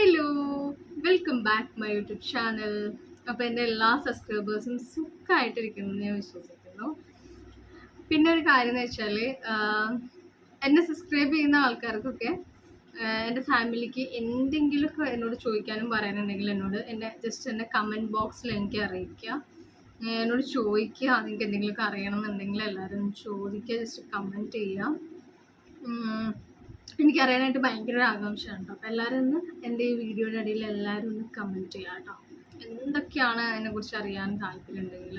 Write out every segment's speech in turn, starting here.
Hello welcome back my YouTube channel അപ്പോൾ എന്റെ എല്ലാ സബ്സ്ക്രൈബേഴ്സും സുഖമായിട്ടിരിക്കുന്നു ഞാൻ വിശ്വസിക്കുന്നു. പിന്നെ ഒരു കാര്യം എന്ന് വെച്ചാൽ എന്നെ സബ്സ്ക്രൈബ് ചെയ്യുന്ന ആൾക്കാർക്കൊക്കെ എന്റെ ഫാമിലിക്ക് എന്തെങ്കിലുമൊക്കെ എന്നോട് ചോദിക്കാനും പറയാനുണ്ടെങ്കിൽ എന്നോട് എന്റെ ജസ്റ്റ് എന്റെ കമന്റ് ബോക്സിൽ എനിക്ക് അറിയിക്കുക. എന്നോട് ചോദിക്കുക നിങ്ങൾക്ക് എന്തെങ്കിലുമൊക്കെ അറിയണമെന്നുണ്ടെങ്കിൽ എല്ലാവരും ചോദിക്കുക ജസ്റ്റ് കമന്റ് ചെയ്യുക. ഉം. എനിക്കറിയാനായിട്ട് ഭയങ്കര ഒരു ആകാംക്ഷയാണ് കേട്ടോ അപ്പോൾ എല്ലാവരും ഒന്ന് എന്റെ ഈ വീഡിയോയുടെ ഇടയിൽ എല്ലാവരും ഒന്ന് കമന്റ് ചെയ്യാം കേട്ടോ എന്തൊക്കെയാണ് അതിനെക്കുറിച്ച് അറിയാൻ താല്പര്യമുണ്ടെങ്കിൽ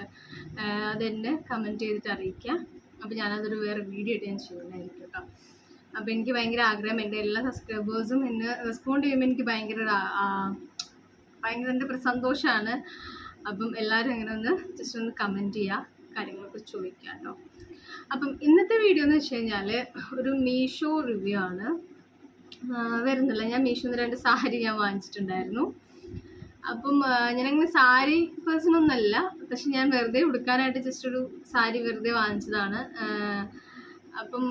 അതെന്നെ കമന്റ് ചെയ്തിട്ട് അറിയിക്കുക. അപ്പോൾ ഞാനതൊരു വേറെ വീഡിയോ ആയിട്ട് ഞാൻ ചെയ്യുന്നതായിരിക്കും കേട്ടോ അപ്പോൾ എനിക്ക് ഭയങ്കര ആഗ്രഹം എന്റെ എല്ലാ സബ്സ്ക്രൈബേഴ്സും എന്നെ റെസ്പോണ്ട് ചെയ്യുമ്പോൾ എനിക്ക് ഭയങ്കര ഭയങ്കര എന്താ സന്തോഷമാണ് അപ്പം എല്ലാവരും അങ്ങനെ ഒന്ന് ജസ്റ്റ് ഒന്ന് കമന്റ് ചെയ്യുക കാര്യങ്ങളൊക്കെ ചോദിക്കാം കേട്ടോ അപ്പം ഇന്നത്തെ വീഡിയോ എന്ന് വെച്ച് കഴിഞ്ഞാൽ ഒരു മീഷോ റിവ്യൂ ആണ്. വരുന്നില്ല. ഞാൻ മീഷോന്ന് രണ്ട് സാരി ഞാൻ വാങ്ങിച്ചിട്ടുണ്ടായിരുന്നു. അപ്പം ഞാനങ്ങനെ സാരി പേഴ്സൺ ഒന്നല്ല പക്ഷെ ഞാൻ വെറുതെ ഉടുക്കാനായിട്ട് ജസ്റ്റ് ഒരു സാരി വെറുതെ വാങ്ങിച്ചതാണ്. അപ്പം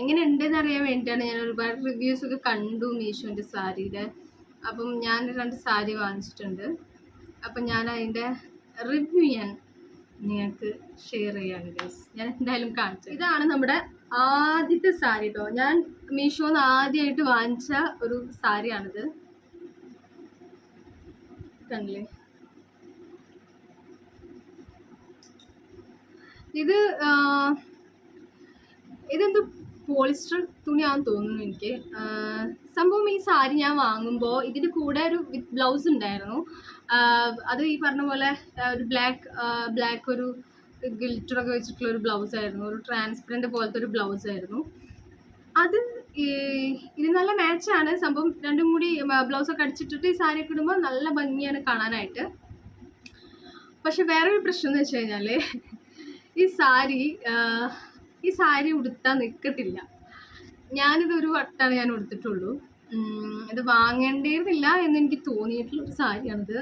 എങ്ങനെ ഉണ്ടെന്ന് അറിയാൻ വേണ്ടിയിട്ടാണ് ഞാൻ ഒരുപാട് റിവ്യൂസ് ഒക്കെ കണ്ടു മീഷോന്റെ സാരിയുടെ. അപ്പം ഞാൻ രണ്ട് സാരി വാങ്ങിച്ചിട്ടുണ്ട്. അപ്പം ഞാൻ അതിന്റെ റിവ്യൂ ഞാൻ നിങ്ങൾക്ക് ഷെയർ ചെയ്യാണ് ഗൈസ് ഞാൻ എന്തായാലും കാണിച്ചു ഇതാണ് നമ്മുടെ ആദ്യത്തെ സാരി കേട്ടോ ഞാൻ മീഷോന്ന് ആദ്യമായിട്ട് വാങ്ങിച്ച ഒരു സാരിയാണിത്. കണ്ടില്ലേ? ഇത് പോളിസ്റ്റർ തുണിയാണെന്ന് തോന്നുന്നു എനിക്ക്. സംഭവം ഈ സാരി ഞാൻ വാങ്ങുമ്പോൾ ഇതിന്റെ കൂടെ ഒരു വിത്ത് ബ്ലൗസ് ഉണ്ടായിരുന്നു. അത് ഈ പറഞ്ഞ പോലെ ഒരു ബ്ലാക്ക് ബ്ലാക്ക് ഒരു ഗിൽറ്ററൊക്കെ വെച്ചിട്ടുള്ള ഒരു ബ്ലൗസ് ആയിരുന്നു. ഒരു ട്രാൻസ്പെറന്റ് പോലത്തെ ഒരു ബ്ലൗസ് ആയിരുന്നു. അത് ഇത് നല്ല മാച്ചാണ് സംഭവം രണ്ടും കൂടി ബ്ലൗസൊക്കെ അടിച്ചിട്ടിട്ട് ഈ സാരി ഇടുമ്പോൾ നല്ല ഭംഗിയാണ് കാണാനായിട്ട്. പക്ഷെ വേറൊരു പ്രശ്നം എന്ന് വെച്ച് കഴിഞ്ഞാൽ ഈ സാരി ഈ സാരി ഉടുത്താൽ നിൽക്കത്തില്ല ഞാനിതൊരു വട്ടാണ് ഞാൻ ഉടുത്തിട്ടുള്ളൂ. ഇത് വാങ്ങേണ്ടിയിരുന്നില്ല എന്ന് എനിക്ക് തോന്നിയിട്ടുള്ള ഒരു സാരിയാണിത്.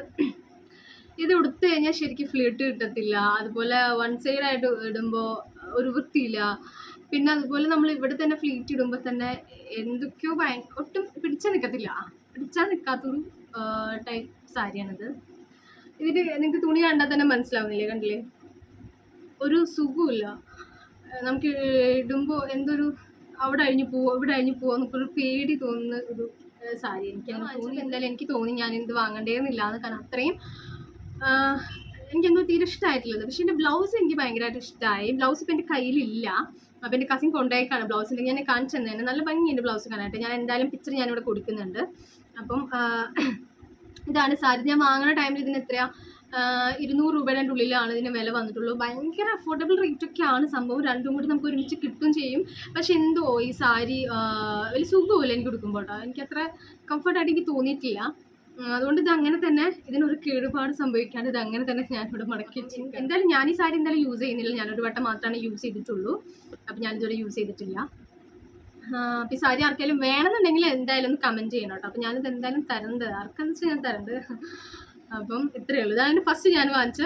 ഇത് ഉടുത്തു കഴിഞ്ഞാൽ ശരിക്കും ഫ്ലിട്ട് കിട്ടത്തില്ല. അതുപോലെ വൺ സൈഡായിട്ട് ഇടുമ്പോൾ ഒരു വൃത്തിയില്ല. പിന്നെ അതുപോലെ നമ്മൾ ഇവിടെ തന്നെ ഫ്ലീറ്റ് ഇടുമ്പോൾ തന്നെ എന്തൊക്കെയോ ഭയ ഒട്ടും പിടിച്ചാൽ നിൽക്കത്തില്ല പിടിച്ചാൽ നിൽക്കാത്തൊരു ടൈപ്പ് സാരിയാണിത്. ഇതിന് നിങ്ങൾക്ക് തുണി കണ്ടാൽ തന്നെ മനസ്സിലാവുന്നില്ലേ കണ്ടില്ലേ? ഒരു സുഖമില്ല നമുക്ക് ഇടുമ്പോൾ എന്തൊരു അവിടെ അഴിഞ്ഞു പോവോ ഇവിടെ അഴിഞ്ഞു പോവോ എന്നൊക്കെ ഒരു പേടി തോന്നുന്ന ഒരു സാരി എനിക്ക് അങ്ങനെ തോന്നി എന്തായാലും എനിക്ക് തോന്നി ഞാൻ ഇത് വാങ്ങണ്ടേന്നില്ല എന്ന് കാരണം അത്രയും എനിക്ക് എനിക്കെന്തോ തീരെ ഇഷ്ടമായിട്ടുള്ളത് പക്ഷേ എന്റെ ബ്ലൗസ് എനിക്ക് ഭയങ്കരമായിട്ട് ഇഷ്ടമായി ബ്ലൗസ് ഇപ്പം എന്റെ കയ്യിലില്ല. അപ്പോൾ എന്റെ കസിൻ കൊണ്ടുപോയേക്കാണ് ബ്ലൗസ്. ഞാൻ കാണിച്ചു തന്നെ നല്ല ഭംഗിയുണ്ട് ബ്ലൗസ് കാണാനായിട്ട്. ഞാൻ എന്തായാലും പിക്ചർ ഞാനിവിടെ കൊടുക്കുന്നുണ്ട്. അപ്പം ഇതാണ് സാരി. ഞാൻ വാങ്ങുന്ന ടൈമിൽ ഇതിന് എത്രയാ? ആഹ് ഇരുന്നൂറ് രൂപയുടെ ഉള്ളിലാണ് ഇതിന് വില വന്നിട്ടുള്ളൂ ഭയങ്കര അഫോർഡബിൾ ഒക്കെയാണ് സംഭവം. രണ്ടും കൂടി നമുക്ക് ഒരുമിച്ച് കിട്ടും ചെയ്യും. പക്ഷെ എന്തോ ഈ സാരി വലിയ സുഖമില്ല എനിക്ക് കൊടുക്കുമ്പോൾ കേട്ടോ. എനിക്ക് അത്ര കംഫർട്ടായിട്ട് എനിക്ക് തോന്നിയിട്ടില്ല. അതുകൊണ്ട് ഇത് അങ്ങനെ തന്നെ ഇതിനൊരു കേടുപാട് സംഭവിക്കാണ്ട് ഇത് അങ്ങനെ തന്നെ ഞാൻ ഇവിടെ മടക്കി വെച്ചു എന്തായാലും ഞാൻ ഈ സാരി എന്തായാലും യൂസ് ചെയ്യുന്നില്ല. ഞാനൊരു വട്ടം മാത്രമാണ് യൂസ് ചെയ്തിട്ടുള്ളൂ. അപ്പം ഞാനിതുവരെ യൂസ് ചെയ്തിട്ടില്ല. അപ്പം ഈ സാരി ആർക്കെങ്കിലും വേണമെന്നുണ്ടെങ്കിൽ എന്തായാലും ഒന്ന് കമന്റ് ചെയ്യണം കേട്ടോ. അപ്പം ഞാനിത് എന്തായാലും തരണ്ട്. ആർക്കെന്ന് വെച്ചാൽ ഞാൻ തരണ്ട്. അപ്പം ഇത്രയേ ഉള്ളൂ. ഇതാണ് ഫസ്റ്റ് ഞാൻ വാങ്ങിച്ച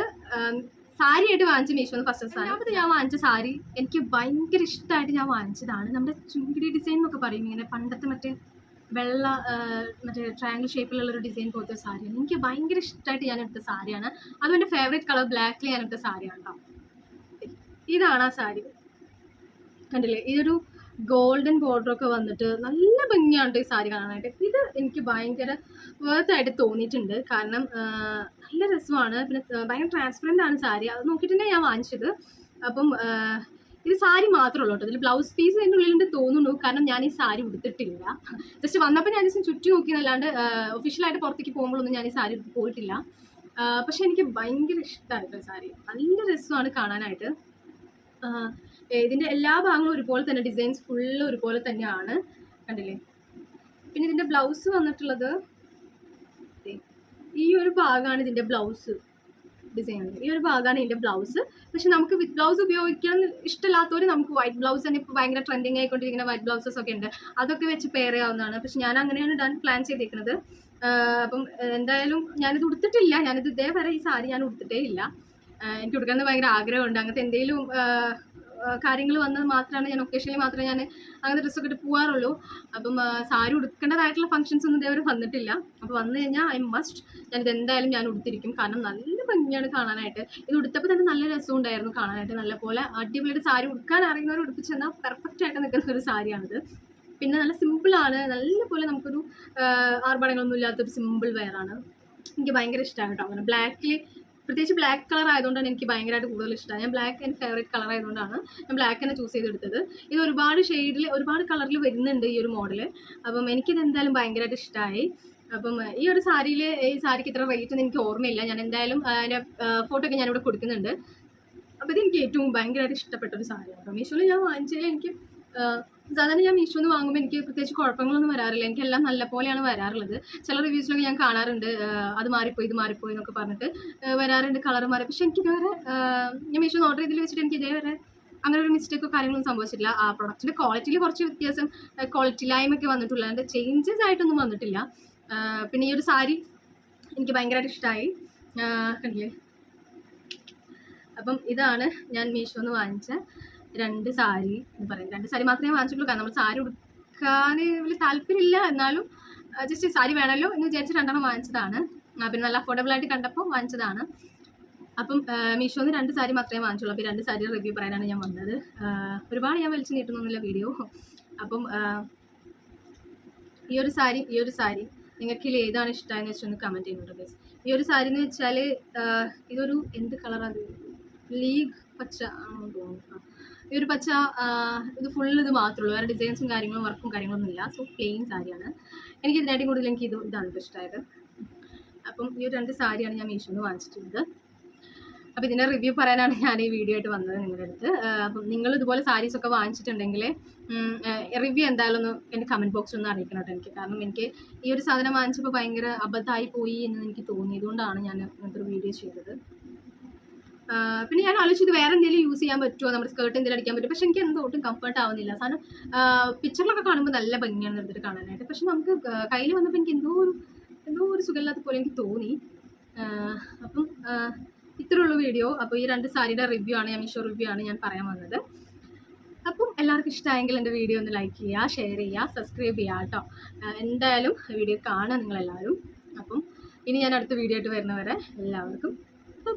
സാരി ആയിട്ട് വാങ്ങിച്ച മീഷോ ഫസ്റ്റ് സാരി. രണ്ടാമത് ഞാൻ വാങ്ങിച്ച സാരി എനിക്ക് ഭയങ്കര ഇഷ്ടമായിട്ട് ഞാൻ വാങ്ങിച്ചതാണ്. നമ്മുടെ ചുങ്കിടി ഡിസൈൻ എന്നൊക്കെ പറയും ഇങ്ങനെ പണ്ടത്തെ മറ്റേ വെള്ള മറ്റേ ട്രയാങ്കിൾ ഷേപ്പിലുള്ള ഒരു ഡിസൈൻ പോലത്തെ സാരിയാണ്. എനിക്ക് ഭയങ്കര ഇഷ്ടമായിട്ട് ഞാൻ എടുത്ത സാരിയാണ്. അതും എന്റെ ഫേവറേറ്റ് കളർ ബ്ലാക്കിൽ ഞാൻ എടുത്ത സാരിയാണ് കേട്ടോ ഇതാണ് ആ സാരി. കണ്ടില്ലേ? ഇതൊരു ഗോൾഡൻ ബോർഡർ ഒക്കെ വന്നിട്ട് നല്ല ഭംഗിയാണ് ഈ സാരി കാണാനായിട്ട്. ഇത് എനിക്ക് ഭയങ്കര വേർത്ത് ആയിട്ട് തോന്നിയിട്ടുണ്ട്. കാരണം നല്ല രസമാണ്. പിന്നെ ഭയങ്കര ട്രാൻസ്പെറന്റ് ആണ് സാരി. അത് നോക്കിയിട്ട് തന്നെ ഞാൻ വാങ്ങിച്ചത്. അപ്പം ഇത് സാരി മാത്രമേ ഉള്ളൂ കേട്ടോ. ഇതിൽ ബ്ലൗസ് പീസ് അതിന്റെ ഉള്ളിലുണ്ട് തോന്നുന്നു. കാരണം ഞാൻ ഈ സാരി ഉടുത്തിട്ടില്ല. ജസ്റ്റ് വന്നപ്പോൾ ഞാൻ ജസ്റ്റ് ചുറ്റി നോക്കിയെന്നല്ലാണ്ട് ഒഫീഷ്യലായിട്ട് പുറത്തേക്ക് പോകുമ്പോഴൊന്നും ഞാൻ ഈ സാരി എടുത്ത് പോയിട്ടില്ല. പക്ഷെ എനിക്ക് ഭയങ്കര ഇഷ്ടമായിട്ടോ സാരി. നല്ല രസമാണ് കാണാനായിട്ട്. ഇതിന്റെ എല്ലാ ഭാഗങ്ങളും ഒരുപോലെ തന്നെ ഡിസൈൻസ് ഫുള്ള് ഒരുപോലെ തന്നെയാണ്. കണ്ടില്ലേ? പിന്നെ ഇതിന്റെ ബ്ലൗസ് വന്നിട്ടുള്ളത് ഈ ഒരു ഭാഗമാണ് ഇതിന്റെ ബ്ലൗസ് ഡിസൈൻ ഈ ഒരു ഭാഗമാണ് ഇതിന്റെ ബ്ലൗസ് പക്ഷെ നമുക്ക് വിത്ത് ബ്ലൗസ് ഉപയോഗിക്കാൻ ഇഷ്ടമില്ലാത്തവർ നമുക്ക് വൈറ്റ് ബ്ലൗസ് തന്നെ ഇപ്പോൾ ഭയങ്കര ട്രെൻഡിങ് ആയിക്കൊണ്ടിരിക്കുന്ന വൈറ്റ് ബ്ലൗസസ് ഒക്കെ ഉണ്ട്. അതൊക്കെ വെച്ച് പെയർ ചെയ്യാവുന്നതാണ്. പക്ഷെ ഞാൻ അങ്ങനെയാണ് ഡൺ പ്ലാൻ ചെയ്തേക്കുന്നത് അപ്പം എന്തായാലും ഞാനിത് ഉടുത്തിട്ടില്ല. ഞാനിത് ഇതേവരെ ഈ സാരി ഞാൻ ഉടുത്തിട്ടേ ഇല്ല. എനിക്ക് ഉടുക്കാൻ ഭയങ്കര ആഗ്രഹമുണ്ട്. അങ്ങനത്തെ എന്തെങ്കിലും കാര്യങ്ങൾ വന്നത് മാത്രമാണ് ഞാൻ ഒക്കേഷനിൽ മാത്രമേ ഞാൻ അങ്ങനത്തെ ഡ്രസ്സൊക്കെ ഇട്ട് പോകാറുള്ളൂ അപ്പം സാരി ഉടുക്കേണ്ടതായിട്ടുള്ള ഫംഗ്ഷൻസ് ഒന്നും ഇതേവരെ വന്നിട്ടില്ല. അപ്പോൾ വന്നു കഴിഞ്ഞാൽ ഐ മസ്റ്റ് ഞാൻ എന്തായാലും ഞാൻ ഉടുത്തിരിക്കും. കാരണം നല്ല ഭംഗിയാണ് കാണാനായിട്ട്. ഇത് ഉടുത്തപ്പോൾ തന്നെ നല്ല രസം ഉണ്ടായിരുന്നു കാണാനായിട്ട്. നല്ല പോലെ അടിപൊളിയായിട്ട് സാരി ഉടുക്കാൻ അറിയുന്നവർ ഉടുപ്പിച്ച് തന്നാൽ പെർഫെക്റ്റ് ആയിട്ട് നിൽക്കുന്ന ഒരു സാരിയാണിത്. പിന്നെ നല്ല സിമ്പിളാണ് നല്ല പോലെ നമുക്കൊരു ആർഭാടങ്ങളൊന്നും ഇല്ലാത്തൊരു സിമ്പിൾ വെയറാണ് എനിക്ക് ഭയങ്കര ഇഷ്ടമാണ് കേട്ടോ. അങ്ങനെ ബ്ലാക്കിൽ പ്രത്യേകിച്ച് ബ്ലാക്ക് കളർ ആയതുകൊണ്ടാണ് എനിക്ക് ഭയങ്കരമായിട്ട് കൂടുതൽ ഇഷ്ടമാണ് ഞാൻ ബ്ലാക്ക് എന്റെ ഫേവറേറ്റ് കളർ ആയതുകൊണ്ടാണ് ഞാൻ ബ്ലാക്ക് തന്നെ ചൂസ് ചെയ്തെടുത്തത്. ഇത് ഒരുപാട് ഷെയ്ഡിൽ ഒരുപാട് കളറിൽ വരുന്നുണ്ട് ഈ ഒരു മോഡൽ അപ്പം എനിക്കിത് എന്തായാലും ഭയങ്കരമായിട്ട് ഇഷ്ടമായി അപ്പം ഈ ഒരു സാരിയിൽ ഈ സാരിക്ക് ഇത്ര റേറ്റ് എനിക്ക് ഓർമ്മയില്ല. ഞാൻ എന്തായാലും അതിന്റെ ഫോട്ടോ ഒക്കെ ഞാനിവിടെ കൊടുക്കുന്നുണ്ട്. അപ്പോൾ ഇത് എനിക്ക് ഏറ്റവും ഭയങ്കരമായിട്ട് ഇഷ്ടപ്പെട്ട ഒരു സാരിയാണ്. മീഷോയിൽ ഞാൻ വാങ്ങിച്ചതിൽ എനിക്ക് സാധാരണ ഞാൻ മീഷോ നിന്ന് വാങ്ങുമ്പോൾ എനിക്ക് പ്രത്യേകിച്ച് കുഴപ്പങ്ങളൊന്നും വരാറില്ല. എനിക്കെല്ലാം നല്ല പോലെയാണ് വരാറുള്ളത്. ചില റിവ്യൂസിലൊക്കെ ഞാൻ കാണാറുണ്ട് അത് മാറിപ്പോയി ഇത് മാറിപ്പോയി എന്നൊക്കെ പറഞ്ഞിട്ട് വരാറുണ്ട് കളർ മാറി. പക്ഷെ എനിക്ക് ഇതുവരെ ഞാൻ മീഷോ ഓർഡർ ചെയ്തതിൽ വെച്ചിട്ട് എനിക്ക് ഇതേവരെ അങ്ങനെ ഒരു മിസ്റ്റേക്കോ കാര്യങ്ങളൊന്നും സംഭവിച്ചിട്ടില്ല. ആ പ്രൊഡക്റ്റിന്റെ ക്വാളിറ്റിയിൽ കുറച്ച് വ്യത്യാസം ക്വാളിറ്റി ലൈമൊക്കെ അതിന്റെ ചേഞ്ചസ് ആയിട്ടൊന്നും വന്നിട്ടില്ല. പിന്നെ ഈ ഒരു സാരി എനിക്ക് ഭയങ്കരമായിട്ട് ഇഷ്ടമായി കണ്ടില്ലേ? അപ്പം ഇതാണ് ഞാൻ മീഷോന്ന് വാങ്ങിച്ച രണ്ട് സാരി എന്ന് പറയുന്നത്. രണ്ട് സാരി മാത്രമേ വാങ്ങിച്ചിട്ടുള്ളൂ. കാരണം നമ്മൾ സാരി ഉടുക്കാൻ വലിയ താല്പര്യമില്ല. എന്നാലും ജസ്റ്റ് സാരി വേണമല്ലോ എന്ന് വിചാരിച്ച് രണ്ടെണ്ണം വാങ്ങിച്ചതാണ്. പിന്നെ നല്ല അഫോർഡബിൾ ആയിട്ട് കണ്ടപ്പോൾ വാങ്ങിച്ചതാണ്. അപ്പം മീഷോന്ന് രണ്ട് സാരി മാത്രമേ വാങ്ങിച്ചുള്ളൂ. അപ്പോൾ രണ്ട് സാരി റിവ്യൂ പറയാനാണ് ഞാൻ വന്നത്. ഒരുപാട് ഞാൻ വലിച്ചു നീട്ടുന്നൊന്നുമില്ല വീഡിയോ അപ്പം ഈ ഒരു സാരി ഈ ഒരു സാരി നിങ്ങൾക്ക് ഇതിൽ ഏതാണ് ഇഷ്ടമെന്ന് വെച്ചാൽ ഒന്ന് കമന്റ് ചെയ്യുന്നുണ്ട് ഗൈസ് ഈ ഒരു സാരി എന്ന് വെച്ചാൽ ഇതൊരു എന്ത് കളറാണ് ലീഗ് പച്ച ആണെന്ന് തോന്നുന്നു. ഈ ഒരു പച്ച ഇത് ഫുൾ ഇത് മാത്രമേ ഉള്ളൂ. വേറെ ഡിസൈൻസും കാര്യങ്ങളും വർക്കും കാര്യങ്ങളൊന്നും ഇല്ല. സോ പ്ലെയിൻ സാരിയാണ് എനിക്ക് ഇതിനായിട്ട് കൂടുതൽ എനിക്ക് ഇത് ഇതാണ് ഇഷ്ടമായത് അപ്പം ഈ രണ്ട് സാരിയാണ് ഞാൻ മീഷോന്ന് വാങ്ങിച്ചിട്ടുള്ളത്. അപ്പോൾ ഇതിന്റെ റിവ്യൂ പറയാനാണ് ഞാൻ ഈ വീഡിയോ ആയിട്ട് വന്നത് നിങ്ങളുടെ അടുത്ത്. അപ്പം നിങ്ങൾ ഇതുപോലെ സാരീസ് ഒക്കെ വാങ്ങിച്ചിട്ടുണ്ടെങ്കിൽ റിവ്യൂ എന്തായാലും ഒന്ന് എന്റെ കമന്റ് ബോക്സിൽ ഒന്ന് അറിയിക്കണം കേട്ടോ എനിക്ക്. കാരണം എനിക്ക് ഈ ഒരു സാധനം വാങ്ങിച്ചപ്പോൾ ഭയങ്കര അബദ്ധമായി പോയി എന്ന് എനിക്ക് തോന്നിയതുകൊണ്ടാണ് ഞാൻ ഇങ്ങനത്തെ ഒരു വീഡിയോ ചെയ്തത്. പിന്നെ ഞാൻ ആലോചിച്ചത് വേറെ എന്തെങ്കിലും യൂസ് ചെയ്യാൻ പറ്റുമോ നമ്മുടെ സ്കേർട്ട് എന്തെങ്കിലും അടിക്കാൻ പറ്റും പക്ഷെ എനിക്ക് എന്തോ ഒട്ടും കംഫർട്ട് ആവുന്നില്ല. സാധനം പിക്ചറിലൊക്കെ കാണുമ്പോൾ നല്ല ഭംഗിയാണ് എടുത്തിട്ട് കാണാനായിട്ട്. പക്ഷെ നമുക്ക് കയ്യിൽ വന്നപ്പോൾ എനിക്ക് എന്തോ ഒരു എന്തോ ഒരു സുഖമില്ലാത്ത പോലെ എനിക്ക് തോന്നി. അപ്പം ഇത്രയുള്ള വീഡിയോ അപ്പോൾ ഈ രണ്ട് സാരിയുടെ റിവ്യൂ ആണ് ഞാൻ മീഷോ റിവ്യൂ ആണ് ഞാൻ പറയാൻ വന്നത്. അപ്പം എല്ലാവർക്കും ഇഷ്ടമായെങ്കിൽ എന്റെ വീഡിയോ ഒന്ന് ലൈക്ക് ചെയ്യുക ഷെയർ ചെയ്യുക സബ്സ്ക്രൈബ് ചെയ്യുക കേട്ടോ. എന്തായാലും വീഡിയോ കാണുക നിങ്ങളെല്ലാവരും. അപ്പം ഇനി ഞാൻ അടുത്ത വീഡിയോ ആയിട്ട് വരുന്നവരെ എല്ലാവർക്കും ബൈ